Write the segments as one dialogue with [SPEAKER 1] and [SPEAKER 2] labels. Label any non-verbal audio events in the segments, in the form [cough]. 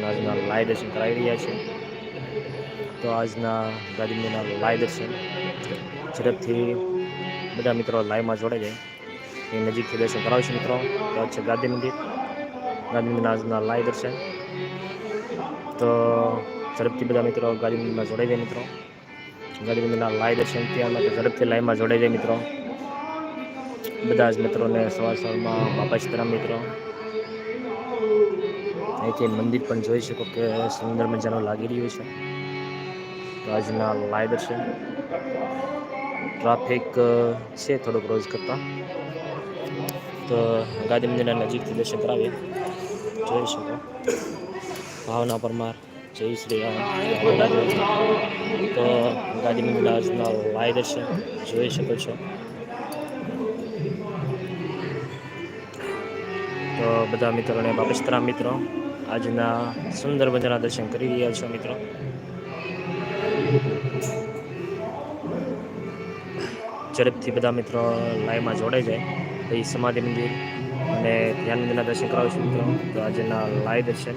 [SPEAKER 1] આજના લાઈવ દર્શન કરાવી રહ્યા છે. તો આજના ગાંધીજીના લાય દર્શન ઝડપથી બધા મિત્રો લાઈવમાં જોડાઈ જાય. એ નજીકથી દર્શન કરાવશે મિત્રો. તો છે ગાંધી મંદિર. ગાંધી મંદિરના આજના લાઈ દર્શન. તો ઝડપથી બધા મિત્રો ગાંધી મંદિરમાં જોડાઈ જાય મિત્રો. ગાંધી મંદિરના લાઈવ દર્શન ત્યાં ઝડપથી લાઈવમાં જોડાઈ જાય મિત્રો. બધા જ મિત્રોને સવાર સવારમાં બાપા સીતારામ મિત્રો અહીંથી મંદિર પણ જોઈ શકો કે સુંદર મજાનો લાગી રહ્યું છે. આજના લાઈવ છે. ટ્રાફિક છે થોડુંક રોજ કરતાં. તો ગાંધી મંદિરના નજીકથી દર્શન કરાવીએ. જોઈ શકો. ભાવના પરમાર, જય શ્રી રામ. તો ગાંધી મંદિરના આજના લાઈવ દર્શન જોઈ શકો છો. તો બધા મિત્રોને બાપસ્તરામ મિત્રો આજના સુંદર મજાના દર્શન કરી રહ્યા છો મિત્રો. ઝડપથી બધા મિત્રો લાઈવમાં જોડાઈ જાય. પછી સમાધિ મંદિર અને ધ્યાન મંદિરના દર્શન કરાવીશું મિત્રો. તો આજના લાઈવ દર્શન.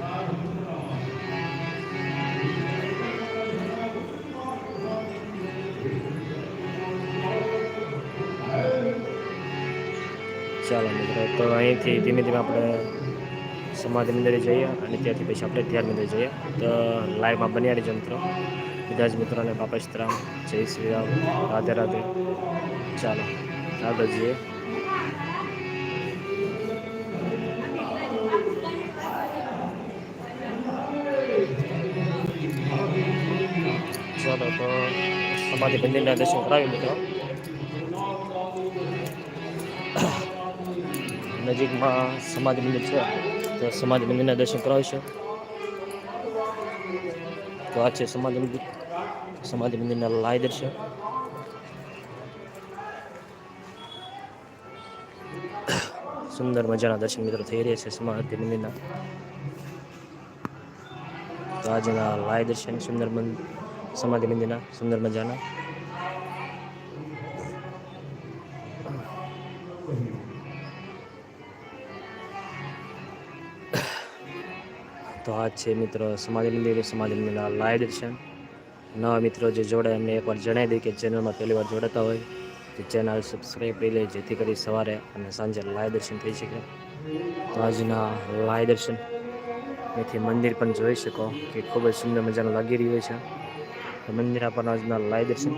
[SPEAKER 1] ચાલો મિત્રો, તો અહીંથી ધીમે ધીમે આપણે સમાધિ મંદિરે જઈએ અને ત્યાંથી પછી આપણે ધ્યાન મંદિરે જઈએ. તો લાઈવમાં બન્યા રહીજો મિત્રો. બધા જ મિત્રોને બાપા સીતરામ જય શ્રી રામ, રાધે રાધે. ચાલો, આગળ જઈએ. ચાલો, તો સમાધિ મંદિરના દર્શન કરાવી મિત્રો. નજીકમાં સમાધિ મંદિર છે. તો સમાધિ મંદિરના દર્શન કરાવીશું તો આ છે સમાધિ મંદિર. સમાધિ મંદિરના લાય દર્શન. સુંદર મજાના દર્શન મિત્રો થઈ રહ્યા છે સમાધિ મંદિરના. તો આજના લાય દર્શન સુંદર મંદિર સમાધિ મંદિરના સુંદર મજાના. તો આ છે મિત્રો, સમાધિ મંદિર, સમાધિ મંદિરના લાઈવ દર્શન. નવા મિત્રો જે જોડે એમને એકવાર જણાવી દઈએ કે ચેનલમાં પહેલી વાર જોડાતા હોય, તો ચેનલ સબસ્ક્રાઈબ કરી લે, જેથી કરી સવારે અને સાંજે લાઈવ દર્શન થઈ શકે. તો આજના લાઈવ દર્શન એથી મંદિર પણ જોઈ શકો કે ખૂબ જ સુંદર મજાનું લાગી રહ્યું છે. તો મંદિર આપણને આજના લાય દર્શન.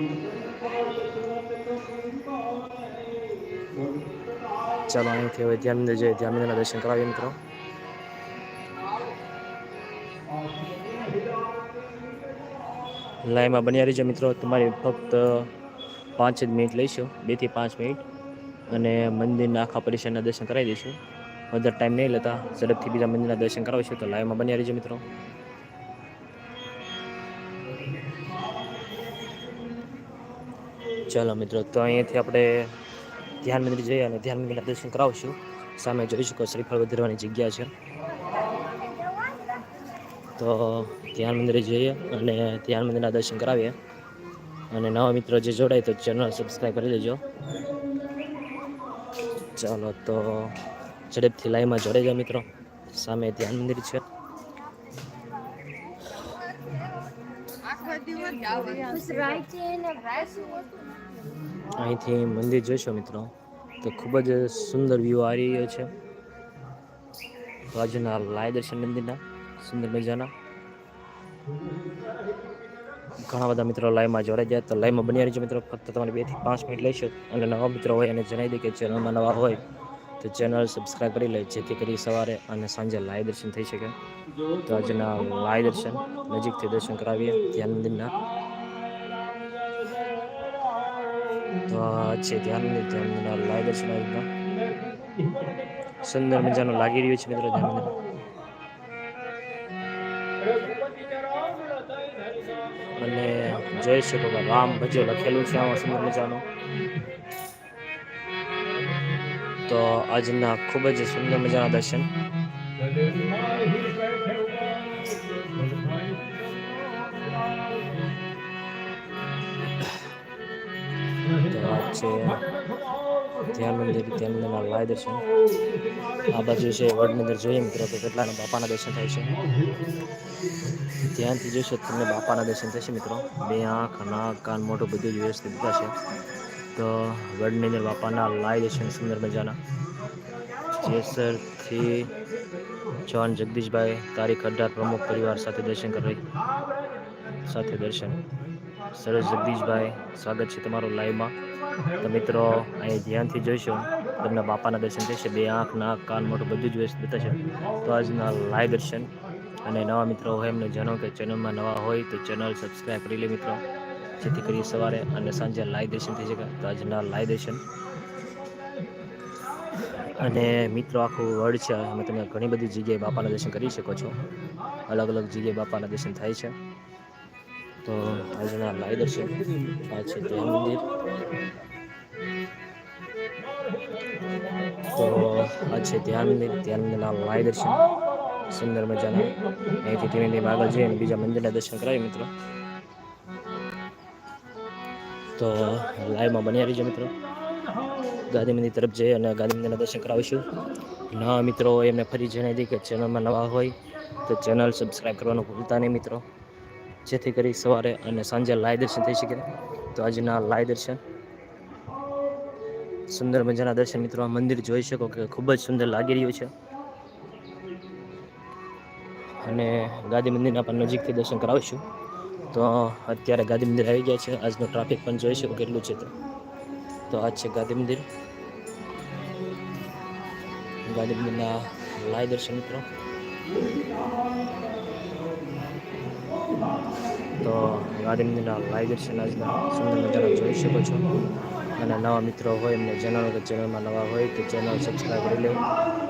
[SPEAKER 1] ચાલો અહીંથી હવે ધ્યાન જઈએ, ધ્યાન દર્શન કરાવીએ મિત્રો. લાઈવમાં બન્યા રહીજો મિત્રો. તમારી ફક્ત પાંચ જ મિનિટ લઈશું. બેથી પાંચ મિનિટ. અને મંદિરના આખા પરિસરના દર્શન કરાવી દઈશું. વધારે ટાઈમ નહીં લેતા. ઝડપથી બીજા મંદિરના દર્શન કરાવીશું તો લાઈવમાં બન્યા રહીજો મિત્રો. ચાલો મિત્રો, તો અહીંયાથી આપણે ધ્યાન મંદિર જઈએ અને ધ્યાન મંદિરના દર્શન કરાવશું. સામે જોઈ શકો, શ્રીફળ વધારવાની જગ્યા છે. તો ધ્યાન મંદિરે જઈએ અને ધ્યાન મંદિરના દર્શન કરાવીએ. અને નવા મિત્રો જે જોડાય તો ચેનલ સબસ્ક્રાઈબ કરી લેજો. ચાલો તો ઝડપથી લાઈવમાં જોડાઈ જાઓ મિત્રો. સામે ધ્યાન મંદિર છે. અહીંથી મંદિર જોઈશો મિત્રો. તો ખૂબ જ સુંદર વ્યૂ આવી રહ્યો છે. બાજુના લાય દર્શન મંદિરના. સુંદર મજાના ઘણા બધા મિત્રો લાઈવમાં જોડાઈ જાય તો લાઈવમાં બની રહેજો મિત્રો. ફક્ત તમારે બેથી પાંચ મિનિટ લઈશું. અને નવા મિત્રો હોય એને જણાવી દે કે ચેનલમાં નવા હોય તો ચેનલ સબસ્ક્રાઈબ કરી લે. જેથી કરી સવારે અને સાંજે લાઈવ દર્શન થઈ શકે. તો આજના લાઈવ દર્શન નજીકથી દર્શન કરાવીએ. ધ્યાન મંદિરના. તો છે ધ્યાન ધ્યાન મંદિરના લાઈવ દર્શન સુંદર મજાનું લાગી રહ્યું છે મિત્રો ધ્યાન મંદિર. અને જોઈ શકો કે રામ. ભજો લખેલું છે આમાં સુંદર મજાનું. તો આજના ખૂબ જ સુંદર મજાના દર્શન. તો છે ધ્યાન મંદિર, ધ્યાન મંદિરના લાય દર્શન. આ બાજુ છે વડની અંદર જોઈએ મિત્રો, તો કેટલાના બાપાના દર્શન થાય છે. ધ્યાનથી જોશો તમને બાપાના દર્શન થશે મિત્રો. બે આંખ, નાક, કાન, મોઢું બધું જ વ્યવસ્થિત છે તો વડની અંદર બાપાના લાય દર્શન સુંદર મજાના. જેસરથી જવાન જગદીશભાઈ, તારીખ અઢાર પ્રમુખ પરિવાર સાથે દર્શન કરી સાથે દર્શન. સરસ જગદીશભાઈ, સ્વાગત છે તમારું લાઈવમાં. તો મિત્રો, અહીં ધ્યાનથી જોઈશો, તમને બાપાના દર્શન થશે, બે આંખ, નાક, કાન, મોઢું બધું જ વ્યસ્ત બતાશે. તો આજના લાઈવ દર્શન. અને નવા મિત્રો હોય એમને જણાવો કે ચેનલમાં નવા હોય તો ચેનલ સબસ્ક્રાઈબ કરી લે મિત્રો. જેથી કરી સવારે અને સાંજે લાઈવ દર્શન થઈ શકે. તો આજના લાઈવ દર્શન. અને મિત્રો, આખું વર્ડ છે. અમે તમે ઘણી બધી જગ્યાએ બાપાના દર્શન કરી શકો છો. અલગ અલગ જગ્યાએ બાપાના દર્શન થાય છે. તો આજના લાઈવ દર્શન આ છે મંદિર તો આ છે ધ્યાન મંદિર ધ્યાન મંદિરના લાઈવ દર્શન સુંદર મજાના. અહીંથી ધીમે ધીમે આગળ જઈએ અને બીજા મંદિરના દર્શન કરાવી મિત્રો. તો લાઈવમાં બની આવી જાય મિત્રો. ગાંધી મંદિર તરફ જઈએ અને ગાંધી મંદિરના દર્શન કરાવીશું. નવા મિત્રો, એમને ફરી જણાવી દઈએ કે ચેનલમાં નવા હોય તો ચેનલ સબસ્ક્રાઈબ કરવાનું ભૂલતા નહીં મિત્રો. જેથી કરી સવારે અને સાંજે લાય દર્શન થઈ શકે. તો આજના લાય દર્શન. સુંદર મજાના દર્શન મિત્રો, આ મંદિર જોઈ શકો કે ખૂબ જ સુંદર લાગી રહ્યું છે. અને ગાંધી મંદિરના પણ નજીકથી દર્શન કરાવીશું. તો અત્યારે ગાંધી મંદિર આવી ગયા છે. આજનું ટ્રાફિક પણ જોઈ શકો કેટલું છે તો. તો આ છે ગાંધી મંદિર. ગાંધી મંદિરના લાય દર્શન મિત્રો. તો મંદિરના લાઈવ દર્શન આજના સુંદર મજાના જોઈ શકો છો. અને નવા મિત્રો હોય એમને જણાવો કે ચેનલમાં નવા હોય તો ચેનલ સબસ્ક્રાઈબ કરી લે.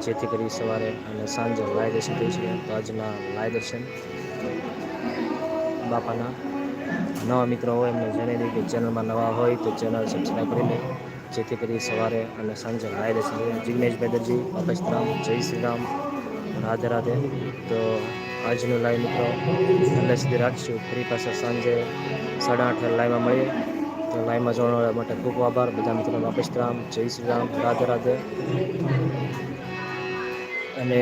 [SPEAKER 1] જેથી કરી સવારે અને સાંજે લાઈવ દર્શન થઈ શકે. તો આજના લાઈવ દર્શન બાપાના નવા મિત્રો હોય એમને જણાવી દઈએ કે ચેનલમાં નવા હોય તો ચેનલ સબસ્ક્રાઈબ કરી લે. જેથી કરી સવારે અને સાંજે લાઈવ દર્શન થાય જિગ્નેશભાઈ દરજી રામ, જય શ્રી રામ. રાધે રાધે. તો આજનું લાઈવ મિત્રો એટલે સુધી રાખશું ફરી પાછા સાંજે સાડા આઠે લાઈવમાં મળીએ. તો લાઈવમાં જોડવા માટે ખૂબ આભાર. બધા મિત્રો બાપસ્તરામ જય શ્રી રામ, રાધે રાધે. અને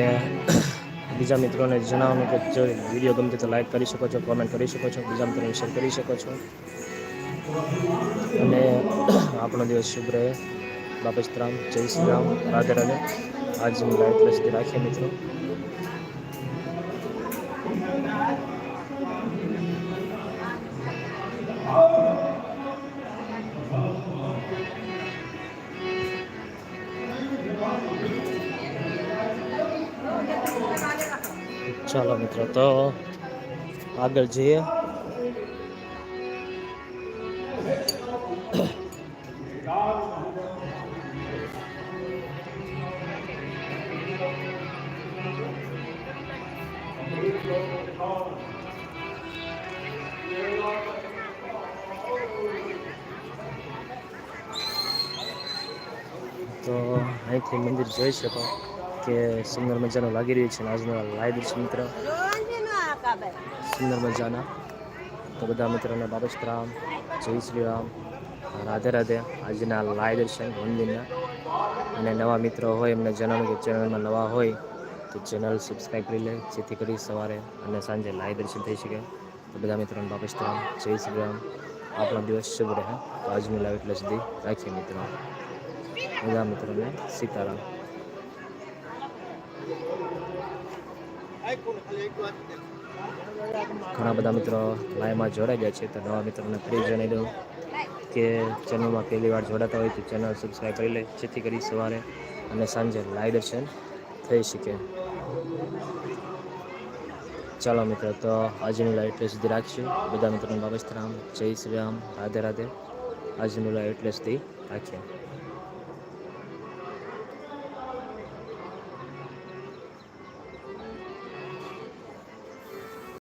[SPEAKER 1] બીજા મિત્રોને જણાવવાનું કે જો વીડિયો ગમતી તો લાઈક કરી શકો છો, કોમેન્ટ કરી શકો છો, બીજા મિત્રોને શેર કરી શકો છો. અને આપણો દિવસ શુભ રહે. બાપસ્તરામ જય શ્રી રામ, રાધે રાધે. આજની લાઈવ એટલે સુધી રાખીએ મિત્રો. ચાલો મિત્રો તો આગળ જઈએ. [coughs] તો અહીંથી મંદિર જોઈ શકો કે સુંદર મજાનું લાગી રહ્યું છે અને આજનો લાઈવ દર્શન મિત્ર. સુંદર મજાના. તો બધા મિત્રોને બાબસ્તરામ જય શ્રી રામ. રાધે રાધે. આજના લાઈવ દર્શન મંદિરના. અને નવા મિત્રો હોય એમને જણાવ્યું કે ચેનલમાં નવા હોય તો ચેનલ સબસ્ક્રાઈબ કરી લે, જેથી કરી સવારે અને સાંજે લાઈવ દર્શન થઈ શકે. તો બધા મિત્રોને બાબસ્તરામ જય શ્રી રામ. આપણો દિવસ શુભ રહે. તો આજનું લાઈવ એટલે સુધી રાખીએ મિત્રો. બધા મિત્રોને સીતારામ. ઘણા બધા મિત્રો લાઈવમાં જોડાઈ ગયા છે, તો નવા મિત્રોને ફરી જણાવી દઉં કે ચેનલમાં પહેલી વાર જોડાતા હોય તો ચેનલ સબસ્ક્રાઈબ કરી લે, જેથી કરી સવારે અને સાંજે લાઈવ દર્શન થઈ શકે. ચાલો મિત્રો, તો આજનું લાઈવ એટલે સુધી રાખીશું. બધા મિત્રોને રામ, જય શ્રી રામ, રાધે રાધે. આજનું લાઈવ એટલે સુધી રાખીએ.